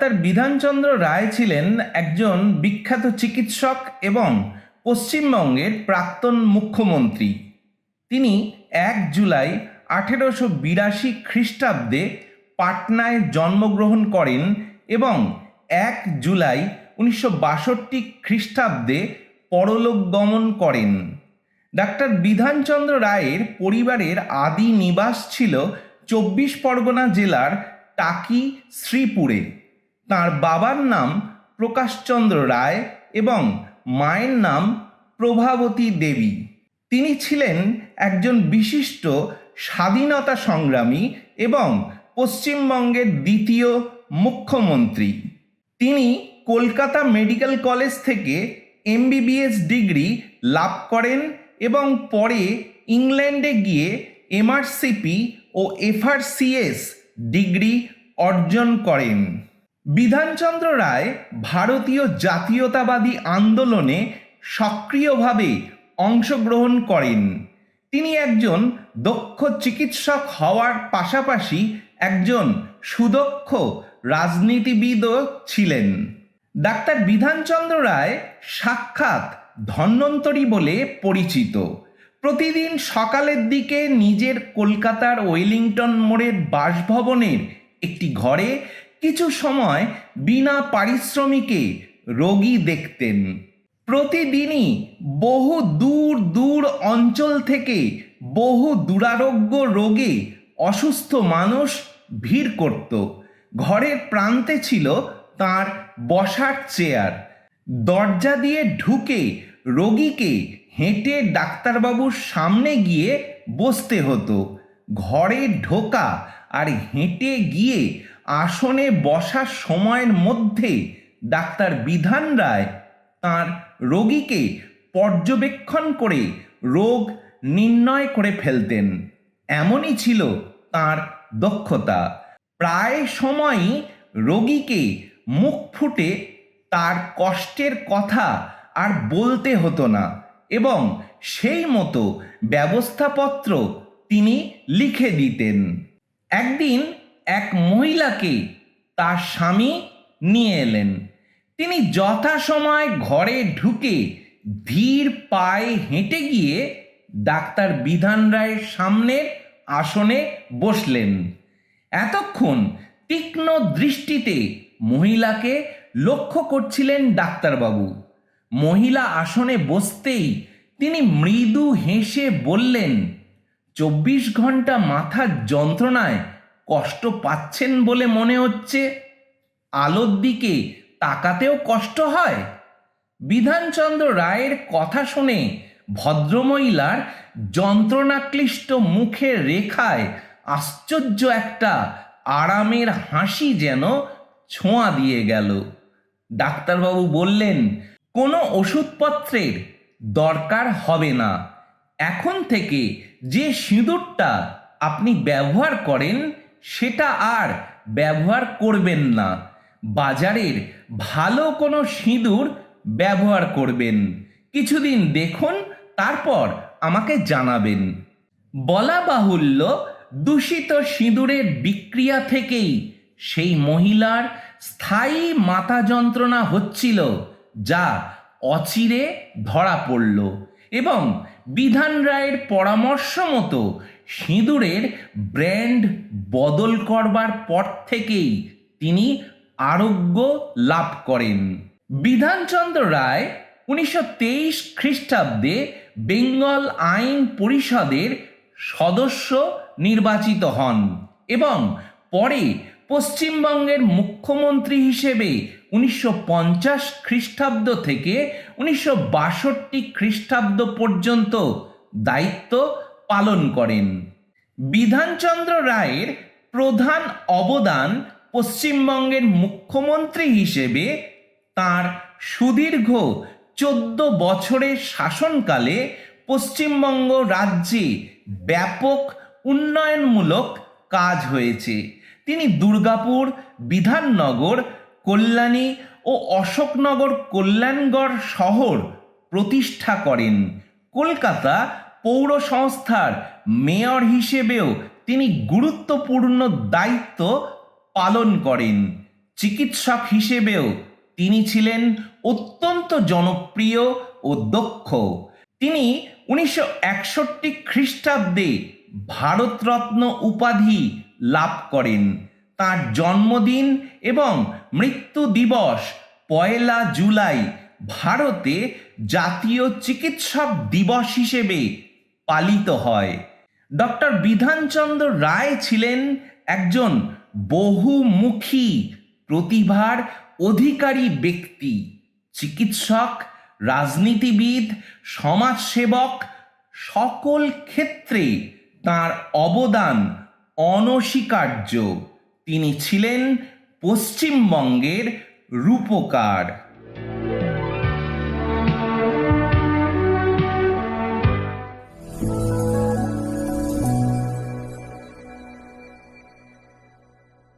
Doctor Bidhanchandra রায় ছিলেন একজন বিখ্যাত চিকিৎসক এবং পশ্চিমবঙ্গের প্রাক্তন মুখ্যমন্ত্রী। তিনি এক জুলাই আঠেরোশো বিরাশি খ্রিস্টাব্দে পাটনায় জন্মগ্রহণ করেন এবং এক জুলাই উনিশশো বাষট্টি খ্রিস্টাব্দে পরলোক গমন করেন। ডাক্তার বিধানচন্দ্র রায়ের পরিবারের আদি নিবাস ছিল চব্বিশ পরগনা জেলার টাকি শ্রীপুরে। তার বাবার নাম প্রকাশচন্দ্র রায় এবং মায়ের নাম প্রভাবতী দেবী। তিনি ছিলেন একজন বিশিষ্ট স্বাধীনতা সংগ্রামী এবং পশ্চিমবঙ্গের দ্বিতীয় মুখ্যমন্ত্রী। তিনি কলকাতা মেডিকেল কলেজ থেকে এমবিবিএস ডিগ্রি লাভ করেন এবং পরে ইংল্যান্ডে গিয়ে এমআরসিপি ও এফআরসিএস ডিগ্রি অর্জন করেন। বিধানচন্দ্র রায় ভারতীয় জাতীয়তাবাদী আন্দোলনে সক্রিয়ভাবে অংশগ্রহণ করেন। তিনি একজন দক্ষ চিকিৎসক হওয়ার পাশাপাশি একজন সুদক্ষ রাজনীতিবিদও ছিলেন। ডাক্তার বিধানচন্দ্র রায় সাক্ষাৎ ধন্বন্তরী বলে পরিচিত। প্রতিদিন সকালের দিকে নিজের কলকাতার ওয়েলিংটন মোড়ের বাসভবনের একটি ঘরে কিছু সময় বিনা পারিশ্রমিকে রোগী দেখতেন। প্রতিদিনই বহু দূর দূর অঞ্চল থেকে বহু দুরারোগ্য রোগে অসুস্থ মানুষ ভিড় করত। ঘরের প্রান্তে ছিল তার বসার চেয়ার। দরজা দিয়ে ঢুকে রোগীকে হেঁটে ডাক্তারবাবুর সামনে গিয়ে বসতে হতো। ঘরে ঢোকা আর হেঁটে গিয়ে আসনে বসার সময়ের মধ্যে ডাক্তার বিধান রায় তাঁর রোগীকে পর্যবেক্ষণ করে রোগ নির্ণয় করে ফেলতেন। এমনই ছিল তার দক্ষতা। প্রায় সময়ই রোগীকে মুখ ফুটে তার কষ্টের কথা আর বলতে হতো না এবং সেই মতো ব্যবস্থাপত্র তিনি লিখে দিতেন। একদিন এক মহিলাকে তার স্বামী নিয়ে এলেন। তিনি যথাসময় ঘরে ঢুকে ধীর পায়ে হেঁটে গিয়ে ডাক্তার বিধান রায়ের সামনের আসনে বসলেন। এতক্ষণ তীক্ষ্ণ দৃষ্টিতে মহিলাকে লক্ষ্য করছিলেন ডাক্তারবাবু। মহিলা আসনে বসতেই তিনি মৃদু হেসে বললেন, চব্বিশ ঘণ্টা মাথার যন্ত্রণায় কষ্ট পাচ্ছেন বলে মনে হচ্ছে। আলোর দিকে তাকাতেও কষ্ট হয়। বিধানচন্দ্র রায়ের কথা শুনে ভদ্রমহিলার যন্ত্রণাক্লিষ্ট মুখের রেখায় আশ্চর্য একটা আরামের হাসি যেন ছোঁয়া দিয়ে গেল। ডাক্তারবাবু বললেন, কোনো ওষুধপত্রের দরকার হবে না। এখন থেকে যে সিঁদুরটা আপনি ব্যবহার করেন সেটা আর ব্যবহার করবেন না। বাজারের ভালো কোনো সিঁদুর ব্যবহার করবেন। কিছুদিন দেখুন, তারপর আমাকে জানাবেন। বলা বাহুল্য, দূষিত সিঁদুরের বিক্রিয়া থেকেই সেই মহিলার স্থায়ী মাথা যন্ত্রণা হচ্ছিল, যা অচিরে ধরা পড়ল এবং বিধান রায়ের পরামর্শ মতো সিঁদুরের ব্র্যান্ড বদল করবার পর থেকেই তিনি আরোগ্য লাভ করেন। বিধানচন্দ্র রায় উনিশশো তেইশ খ্রিস্টাব্দে বেঙ্গল আইন পরিষদের সদস্য নির্বাচিত হন এবং পরে পশ্চিমবঙ্গের মুখ্যমন্ত্রী হিসেবে উনিশশো পঞ্চাশ খ্রিস্টাব্দ থেকে উনিশশো বাষট্টি খ্রিস্টাব্দ পর্যন্ত দায়িত্ব পালন করেন। বিধানচন্দ্র রায়ের প্রধান অবদান পশ্চিমবঙ্গের মুখ্যমন্ত্রী হিসেবে তার সুদীর্ঘ চোদ্দ বছরের শাসনকালে পশ্চিমবঙ্গ রাজ্যে ব্যাপক উন্নয়নমূলক কাজ হয়েছে। তিনি দুর্গাপুর, বিধাননগর, কল্যাণী ও অশোকনগর, কল্যাণগড় শহর প্রতিষ্ঠা করেন। কলকাতা পৌর সংস্থার মেয়র হিসেবেও তিনি গুরুত্বপূর্ণ দায়িত্ব পালন করেন। চিকিৎসক হিসেবেও তিনি ছিলেন অত্যন্ত জনপ্রিয় ও দক্ষ। তিনি উনিশশো একষট্টি খ্রিস্টাব্দে ভারতরত্ন উপাধি লাভ করেন। তার জন্মদিন এবং মৃত্যু দিবস পয়লা জুলাই ভারতে জাতীয় চিকিৎসক দিবস হিসেবে পালিত হয়। ডক্টর বিধানচন্দ্র রায় ছিলেন একজন বহুমুখী, প্রতিভার অধিকারী ব্যক্তি, চিকিৎসক, রাজনীতিবিদ, সমাজসেবক, সকল ক্ষেত্রে তার অবদান অনস্বীকার্য। তিনি ছিলেন পশ্চিমবঙ্গের রূপকার।